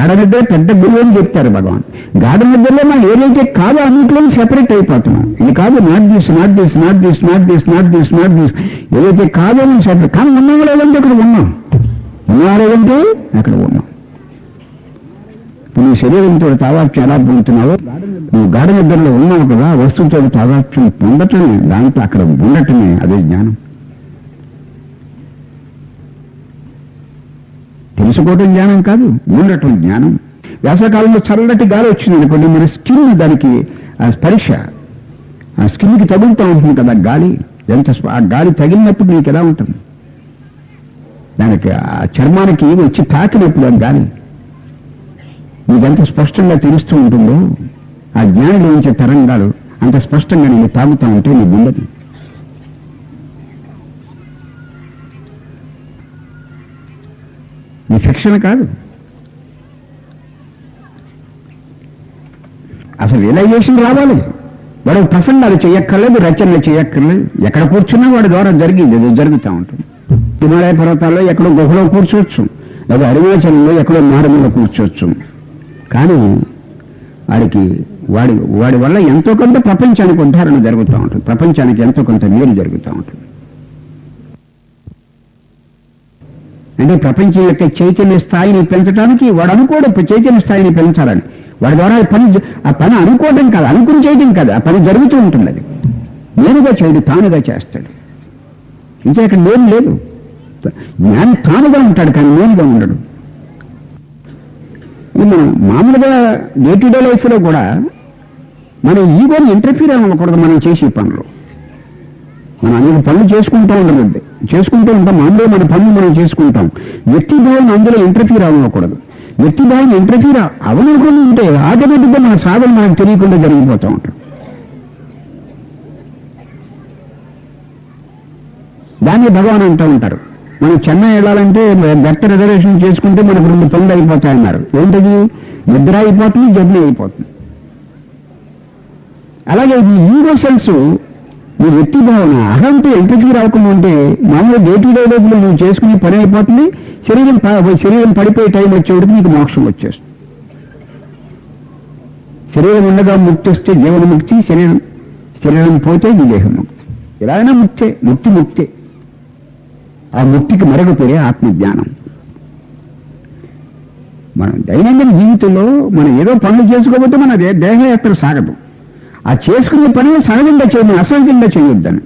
గాఢ నిద్ర పెద్ద గురువు అని చెప్తారు భగవాన్. గాఢ నిద్రలో మనం ఏదైతే కాదో అన్నింటిలో సెపరేట్ అయిపోతున్నాం. ఇది కాదు not this not this not this not this not this not this ఏదైతే కాదో మనం సెపరేట్ కానీ ఉన్నాం లేదంటే అక్కడ ఉన్నాం. ఉన్నారేదంటే అక్కడ ఉన్నాం. నీ శరీరంతో తాదాత్మ్యం ఎలా పొందుతున్నావో? నువ్వు గాఢ నిద్రలో ఉన్నావు కదా వస్తువుతో తాదాత్మ్యం పొందటమే దాంట్లో అక్కడ ఉండటమే అదే జ్ఞానం. తెలుసుకోవటం జ్ఞానం కాదు ఉండటం జ్ఞానం. వేసవకాలంలో చల్లటి గాలి వచ్చింది అనుకోండి మరి స్కిన్ దానికి ఆ స్పర్శ ఆ స్కిన్కి తగులుతూ ఉంటుంది కదా గాలి. ఎంత ఆ గాలి తగిలినప్పుడు నీకు ఎలా ఉంటుంది? దానికి ఆ చర్మానికి వచ్చి తాకినప్పుడు ఆ గాలి. నీకెంత స్పష్టంగా తెలుస్తూ ఉంటుందో ఆ జ్ఞానం గురించే తరంగాలు అంత స్పష్టంగా నేను తాగుతూ ఉంటే నీ గుండెది నీ ఫిక్షన్ కాదు. అసలు రియలైజేషన్ రావాలి. వాడు ప్రసంగాలు చేయక్కర్లేదు రచనలు చేయక్కర్లేదు. ఎక్కడ కూర్చున్నా వాడి ద్వారా జరిగింది ఏదో జరుగుతూ ఉంటుంది. హిమాలయ పర్వతాల్లో ఎక్కడో గుహలో కూర్చోవచ్చు. లేదా అరుణాచలంలో ఎక్కడో మారుమూల కూర్చోవచ్చు. కానీ వాడికి వాడి వాడి వల్ల ఎంతో కొంత ప్రపంచానికి ఉద్ధారణ జరుగుతూ ఉంటుంది. ప్రపంచానికి ఎంతో కొంత మేలు జరుగుతూ ఉంటుంది. అంటే ప్రపంచం యొక్క చైతన్య స్థాయిని పెంచడానికి వాడు అనుకోడు చైతన్య స్థాయిని పెంచాలని. వాడి ద్వారా పని ఆ పని అనుకోవడం కాదు అనుకుని చేయడం కాదు ఆ పని జరుగుతూ ఉంటుంది అది నేనుగా చేయడు తానుగా చేస్తాడు. ఇంకా ఇక్కడ నేను లేదు. జ్ఞాని తానుగా ఉంటాడు కానీ నేనుగా ఉండడు. మనం మామూలుగా డే టు డే లైఫ్లో కూడా మన ఈగోని ఇంటర్ఫీర్ అవ్వకూడదు మనం చేసే పనులు. మనం అనేక పనులు చేసుకుంటూ ఉండాలండి. చేసుకుంటూ ఉంటాం మామూలుగా మన పనులు మనం చేసుకుంటాం. వ్యక్తి భావం అందులో ఇంటర్ఫీర్ అవ్వకూడదు. వ్యక్తి భావం ఇంటర్ఫీర్ అవనుకుని ఉంటే ఆటోమేటిక్గా మన సాధన మనకు తెలియకుండా జరిగిపోతూ ఉంటాం దాన్ని భగవాన్ అంటూ ఉంటారు. మనం చెన్నై వెళ్ళాలంటే గట్ట రిజర్వేషన్ చేసుకుంటే మనకు రెండు పనులు అయిపోతాయన్నారు ఏంటది? నిద్ర అయిపోతుంది జర్నీ అయిపోతుంది. అలాగే ఈ ఈగో సెన్స్ నీ వ్యక్తి భావన అహంతో ఇంటర్ఫీర్ రాకుండా ఉంటే మామూలుగా డే టు డే లోపల నువ్వు చేసుకునే పని అయిపోతుంది శరీరం శరీరం పడిపోయే టైం వచ్చేవాడికి నీకు మోక్షం వచ్చేస్తుంది. శరీరం ఉండగా ముక్తి వస్తే జీవన ముక్తి శరీరం శరీరం పోతే దేహం ముక్తి. ఎలాగైనా ముక్తే ముక్తి ముక్తే. ఆ ముక్తికి మరొక పేరే ఆత్మజ్ఞానం. మనం దైనందిన జీవితంలో మనం ఏదో పనులు చేసుకోకపోతే మన దే- దేహయాత్ర సాగదు. ఆ చేసుకునే పని సహజంగా చేయండి అసహజంగా చేయొద్దని.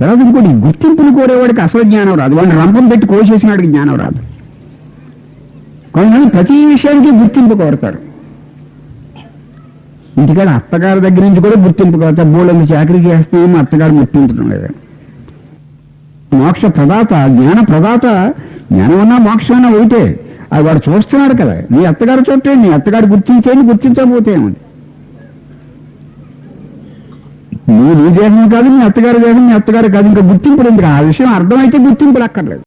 తర్వాత ఇంకోటి గుర్తింపులు కోరేవాడికి అసలు జ్ఞానం రాదు. వాడిని రంపం పెట్టి కోసేసినాడికి జ్ఞానం రాదు. కొంతమంది ప్రతి విషయానికి గుర్తింపు కోరతారు. ఇంటికాడ అత్తగారి దగ్గర నుంచి కూడా గుర్తింపు కోరుతారు. బోళ్ళంత చాకరీ చేస్తే ఏమో అత్తగారు గుర్తించడం లేదు. మోక్ష ప్రదాత జ్ఞాన ప్రదాత జ్ఞానం ఉన్నా మోక్షం ఒకటే. అది వాడు చూస్తున్నాడు కదా. నీ అత్తగారు చూడటం నీ అత్తగారు గుర్తించేయండి గుర్తించకపోతే ఏమండి? నువ్వు నీ దేహం కాదు నీ అత్తగారి దేహం నీ అత్తగారు కాదు. ఇంకా గుర్తింపులు ఎందుకు? ఆ విషయం అర్థమైతే గుర్తింపులు అక్కర్లేదు.